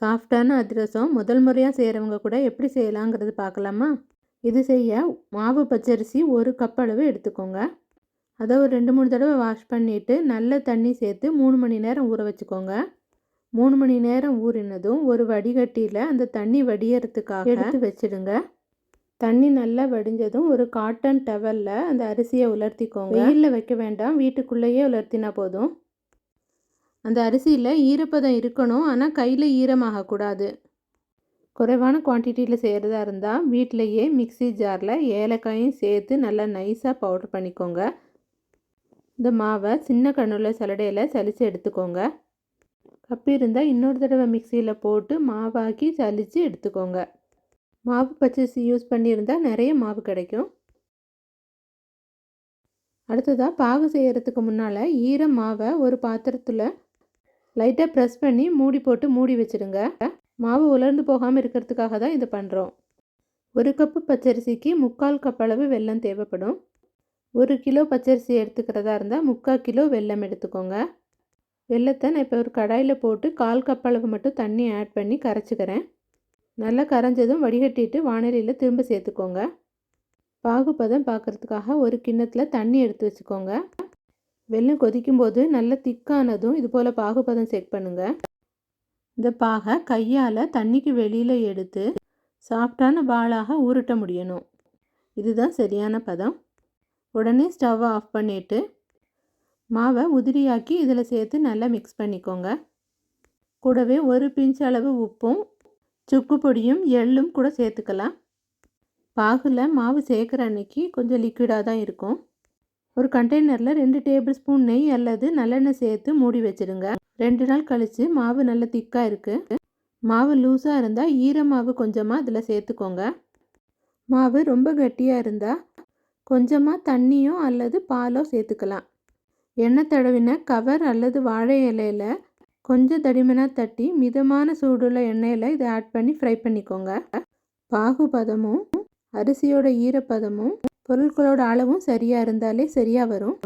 சாஃப்டான அதிரசம் முதல் முறையாக செய்கிறவங்க கூட எப்படி செய்யலாங்கிறது பார்க்கலாமா? இது செய்ய மாவு பச்சரிசி ஒரு கப் அளவு எடுத்துக்கோங்க. அதை ஒரு ரெண்டு மூணு தடவை வாஷ் பண்ணிவிட்டு நல்ல தண்ணி சேர்த்து மூணு மணி நேரம் ஊற வச்சுக்கோங்க. மூணு மணி நேரம் ஊறினதும் ஒரு வடிகட்டியில் அந்த தண்ணி வடியறதுக்காக எடுத்து வச்சிடுங்க. தண்ணி நல்லா வடிஞ்சதும் ஒரு காட்டன் டவலில் அந்த அரிசியை உலர்த்திக்கோங்க. வெயிலில் வைக்க வேண்டாம். வீட்டுக்குள்ளேயே உலர்த்தினா போதும். அந்த அரிசியில் ஈரப்பதம் இருக்கணும். ஆனால் கையில் ஈரமாகக்கூடாது. குறைவான குவான்டிட்டியில் செய்கிறதா இருந்தால் வீட்டிலையே மிக்சி ஜாரில் ஏலக்காயும் சேர்த்து நல்லா நைஸாக பவுடர் பண்ணிக்கோங்க. இந்த மாவை சின்ன கண்ணுள்ள சலடையில் சலித்து எடுத்துக்கோங்க. கப்பி இருந்தால் இன்னொரு தடவை மிக்சியில் போட்டு மாவாக்கி சலித்து எடுத்துக்கோங்க. மாவு பச்சரிசி யூஸ் பண்ணியிருந்தால் நிறைய மாவு கிடைக்கும். அடுத்ததாக பாகு செய்கிறதுக்கு முன்னால் ஈர மாவை ஒரு பாத்திரத்தில் லைட்டாக ப்ரெஸ் பண்ணி மூடி போட்டு மூடி வச்சுடுங்க. மாவு உலர்ந்து போகாமல் இருக்கிறதுக்காக தான் இதை பண்ணுறோம் ஒரு கப்பு பச்சரிசிக்கு முக்கால் கப் அளவு வெல்லம் தேவைப்படும். ஒரு கிலோ பச்சரிசி எடுத்துக்கிறதா இருந்தால் முக்கால் கிலோ வெல்லம் எடுத்துக்கோங்க. வெள்ளத்தை நான் இப்போ ஒரு கடாயில் போட்டு கால் கப் அளவு மட்டும் தண்ணி ஆட் பண்ணி கரைச்சிக்கிறேன். நல்லா கரைஞ்சதும் வடிகட்டிட்டு வானிலையில் திரும்ப சேர்த்துக்கோங்க. பாகுபதம் பார்க்குறதுக்காக ஒரு கிண்ணத்தில் தண்ணி எடுத்து வச்சுக்கோங்க. வெள்ளம் கொதிக்கும் போது நல்ல திக்கானதும் இது போல் பாகுபதம் செக் பண்ணுங்கள் இந்த பாகை கையால் தண்ணிக்கு வெளியில் எடுத்து சாஃப்டான பாலாக உருட்ட முடியணும். இதுதான் சரியான பதம். உடனே ஸ்டவ்வை ஆஃப் பண்ணிவிட்டு மாவை உதிரியாக்கி இதில் சேர்த்து நல்லா மிக்ஸ் பண்ணிக்கோங்க. கூடவே ஒரு பிஞ்ச் அளவு உப்பும் சுக்கு பொடியும் எள்ளும் கூட சேர்த்துக்கலாம். பாகில் மாவு சேர்க்குற அன்னைக்கு கொஞ்சம் லிக்விடாக தான் இருக்கும். ஒரு கண்டெய்னரில் ரெண்டு டேபிள் ஸ்பூன் நெய் அல்லது நல்லெண்ணெய் சேர்த்து மூடி வச்சுருங்க ரெண்டு நாள் கழித்து மாவு நல்லா திக்காக இருக்குது மாவு லூஸாக இருந்தால் ஈர மாவு கொஞ்சமாக அதில் சேர்த்துக்கோங்க. மாவு ரொம்ப கட்டியாக இருந்தால் கொஞ்சமாக தண்ணியோ அல்லது பாலோ சேர்த்துக்கலாம். எண்ணெய் தடவின கவர் அல்லது வாழை இலையில் கொஞ்சம் தடிமனாக தட்டி மிதமான சூடுள்ள எண்ணெயில் இதை ஆட் பண்ணி ஃப்ரை பண்ணிக்கோங்க. பாகுபதமும் அரிசியோட ஈரப்பதமும் பொருட்களோட அளவும் சரியாக இருந்தாலே சரியாக வரும்.